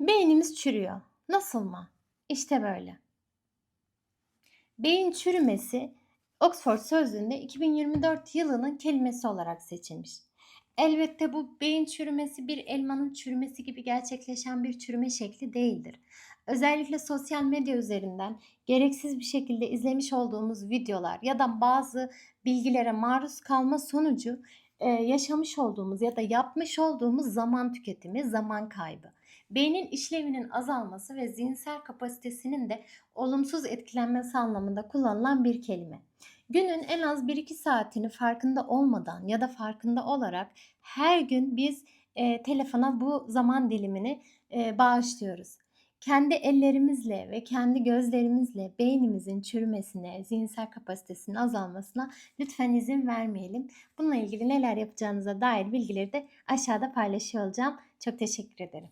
Beynimiz çürüyor. Nasıl mı? İşte böyle. Beyin çürümesi Oxford Sözlüğü'nde 2024 yılının kelimesi olarak seçilmiş. Elbette bu beyin çürümesi bir elmanın çürümesi gibi gerçekleşen bir çürüme şekli değildir. Özellikle sosyal medya üzerinden gereksiz bir şekilde izlemiş olduğumuz videolar ya da bazı bilgilere maruz kalma sonucu e, yaşamış olduğumuz ya da yapmış olduğumuz zaman tüketimi, zaman kaybı. Beynin işlevinin azalması ve zihinsel kapasitesinin de olumsuz etkilenmesi anlamında kullanılan bir kelime. Günün en az 1-2 saatini farkında olmadan ya da farkında olarak her gün biz e, telefona bu zaman dilimini e, bağışlıyoruz. Kendi ellerimizle ve kendi gözlerimizle beynimizin çürümesine, zihinsel kapasitesinin azalmasına lütfen izin vermeyelim. Bununla ilgili neler yapacağınıza dair bilgileri de aşağıda paylaşıyor olacağım. Çok teşekkür ederim.